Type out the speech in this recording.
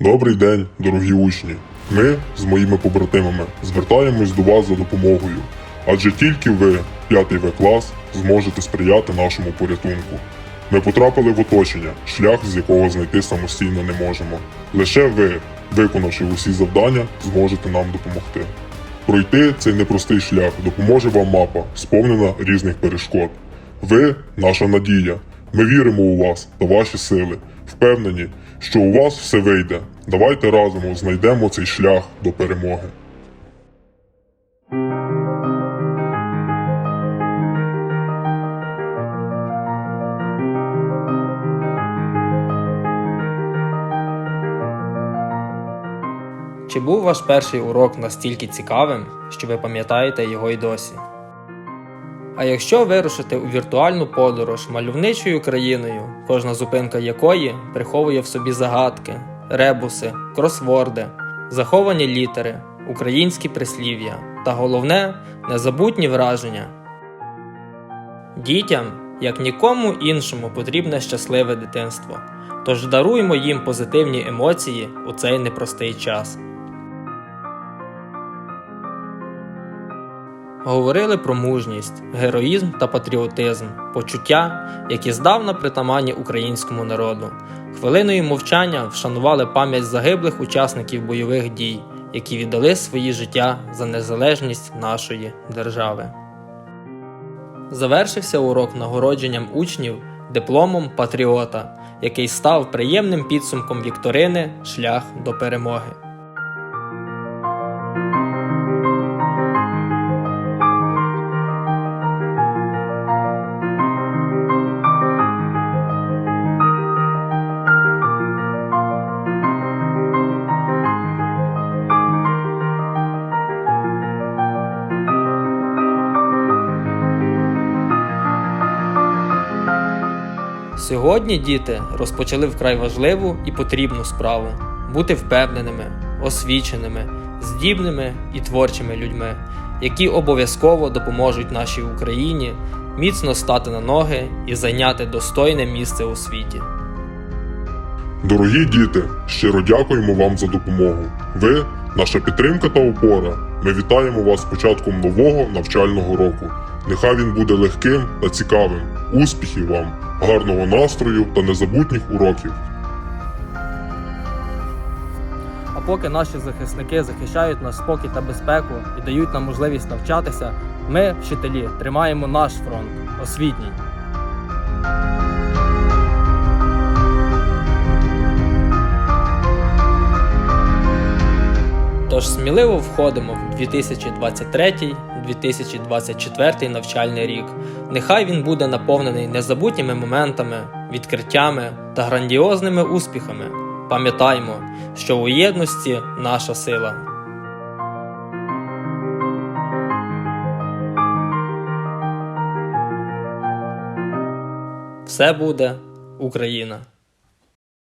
Добрий день, дорогі учні. Ми з моїми побратимами звертаємось до вас за допомогою, адже тільки ви, 5 В клас, зможете сприяти нашому порятунку. Ми потрапили в оточення, шлях з якого знайти самостійно не можемо. Лише ви, виконавши усі завдання, зможете нам допомогти. Пройти цей непростий шлях допоможе вам мапа, сповнена різних перешкод. Ви наша надія. Ми віримо у вас та ваші сили. Впевнені, що у вас все вийде. Давайте разом знайдемо цей шлях до перемоги. Чи був ваш перший урок настільки цікавим, що ви пам'ятаєте його й досі? А якщо вирушити у віртуальну подорож мальовничою країною, кожна зупинка якої приховує в собі загадки, ребуси, кросворди, заховані літери, українські прислів'я та головне незабутні враження. Дітям, як нікому іншому, потрібне щасливе дитинство. Тож даруймо їм позитивні емоції у цей непростий час. Говорили про мужність, героїзм та патріотизм, почуття, які здавна притаманні українському народу. Хвилиною мовчання вшанували пам'ять загиблих учасників бойових дій, які віддали свої життя за незалежність нашої держави. Завершився урок нагородженням учнів дипломом патріота, який став приємним підсумком вікторини Шлях до перемоги. Сьогодні діти розпочали вкрай важливу і потрібну справу бути впевненими, освіченими, здібними і творчими людьми, які обов'язково допоможуть нашій Україні міцно стати на ноги і зайняти достойне місце у світі. Дорогі діти, щиро дякуємо вам за допомогу. Ви наша підтримка та опора. Ми вітаємо вас початком нового навчального року. Нехай він буде легким та цікавим. Успіхів вам, гарного настрою та незабутніх уроків. А поки наші захисники захищають наш спокій та безпеку і дають нам можливість навчатися, ми, вчителі, тримаємо наш фронт освітній. Тож сміливо входимо в 2023-2024 навчальний рік. Нехай він буде наповнений незабутніми моментами, відкриттями та грандіозними успіхами. Пам'ятаймо, що у єдності наша сила. Все буде Україна!